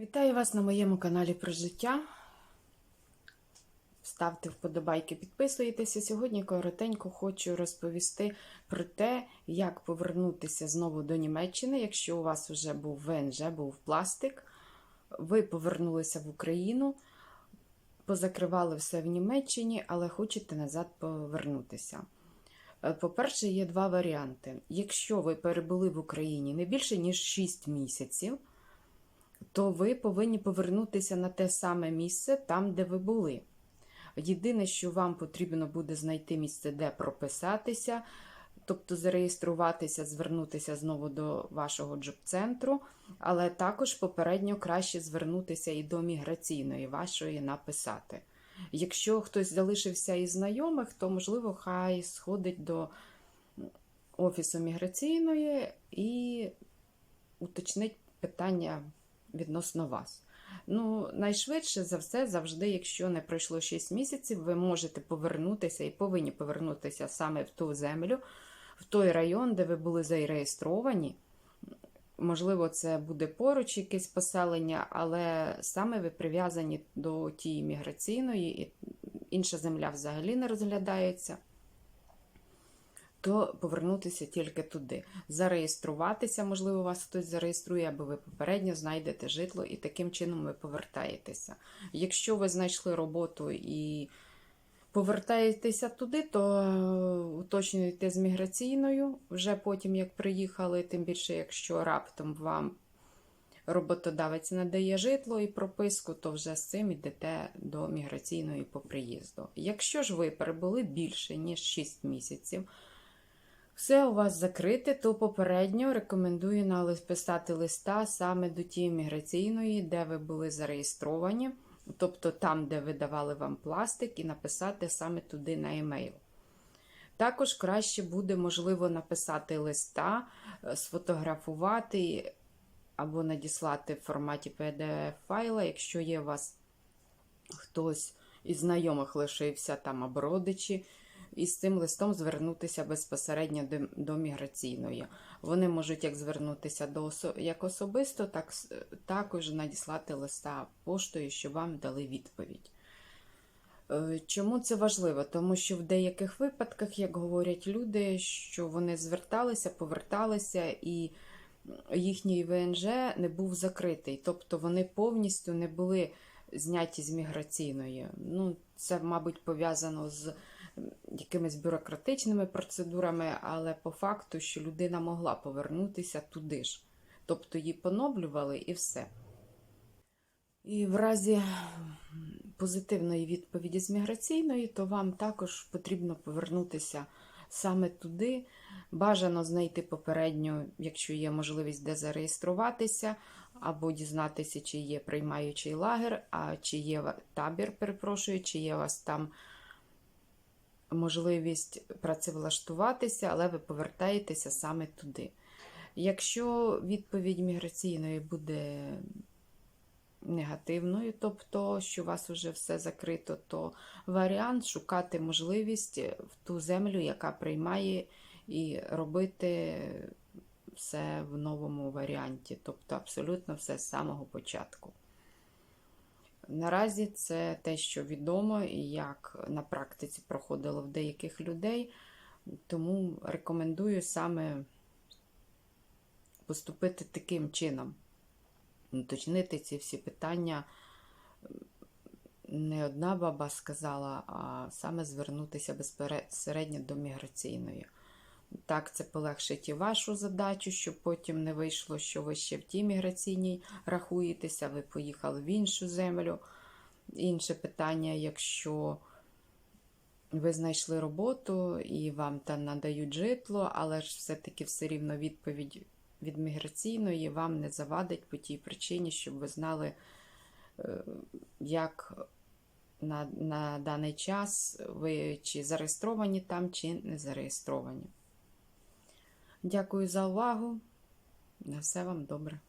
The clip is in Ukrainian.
Вітаю вас на моєму каналі про життя. Ставте вподобайки, підписуйтеся. Сьогодні коротенько хочу розповісти про те, як повернутися знову до Німеччини, якщо у вас вже був ВНЖ, був пластик. Ви повернулися в Україну, позакривали все в Німеччині, але хочете назад повернутися. Е, По-перше, є два варіанти. Якщо ви перебули в Україні не більше, ніж 6 місяців, то ви повинні повернутися на те саме місце, там, де ви були. Єдине, що вам потрібно буде знайти місце, де прописатися, тобто зареєструватися, звернутися знову до вашого джоб-центру, але також попередньо краще звернутися і до міграційної вашої написати. Якщо хтось залишився із знайомих, то можливо хай сходить до офісу міграційної і уточнить питання відносно вас. Ну, найшвидше за все, завжди, якщо не пройшло 6 місяців, ви можете повернутися і повинні повернутися саме в ту землю, в той район, де ви були зареєстровані. Можливо, це буде поруч якесь поселення, але саме ви прив'язані до тієї міграційної, і інша земля взагалі не розглядається то повернутися тільки туди. Зареєструватися, можливо, вас хтось зареєструє, або ви попередньо знайдете житло, і таким чином ви повертаєтеся. Якщо ви знайшли роботу і повертаєтеся туди, то уточнюйте з міграційною вже потім, як приїхали, тим більше, якщо раптом вам. Роботодавець надає житло і прописку, то вже з цим йдете до міграційної по приїзду. Якщо ж ви перебули більше, ніж 6 місяців, все у вас закрите, то попередньо рекомендую написати листа саме до тієї міграційної, де ви були зареєстровані, тобто там, де видавали вам пластик, і написати саме туди на емейл. Також краще буде, можливо, написати листа, е, сфотографувати або надіслати в форматі PDF-файла, якщо є у вас хтось із знайомих лишився там або родичі, і з цим листом звернутися безпосередньо до, до міграційної. Вони можуть як звернутися до як особисто, так також надіслати листа поштою, щоб вам дали відповідь. Е, Чому це важливо? Тому що в деяких випадках, як говорять люди, що вони зверталися, поверталися і їхній ВНЖ не був закритий, тобто вони повністю не були зняті з міграційної. Ну, це, мабуть, пов'язано з якимись бюрократичними процедурами, але по факту, що людина могла повернутися туди ж. Тобто її поновлювали і все. І в разі позитивної відповіді з міграційної, то вам також потрібно повернутися саме туди. Бажано знайти попередньо, якщо є можливість де зареєструватися, або дізнатися, чи є приймаючий лагер, а чи є табір, перепрошую, чи є у вас там можливість працевлаштуватися, але ви повертаєтеся саме туди. Якщо відповідь міграційної буде негативною, тобто, що у вас вже все закрито, то варіант шукати можливість в ту землю, яка приймає, і робити все в новому варіанті, тобто абсолютно все з самого початку. Наразі це те, що відомо і як на практиці проходило в деяких людей, тому рекомендую саме поступити таким чином уточнити ці всі питання. Не одна баба сказала, а саме звернутися безпосередньо до міграційної. Так, це полегшить і вашу задачу, щоб потім не вийшло, що ви ще в тій міграційній рахуєтеся, ви поїхали в іншу землю. Інше питання, якщо ви знайшли роботу і вам там надають житло, але ж все-таки все рівно відповідь від міграційної вам не завадить по тій причині, щоб ви знали, е, як на, на даний час ви чи зареєстровані там, чи не зареєстровані. Дякую за увагу. На все вам добре.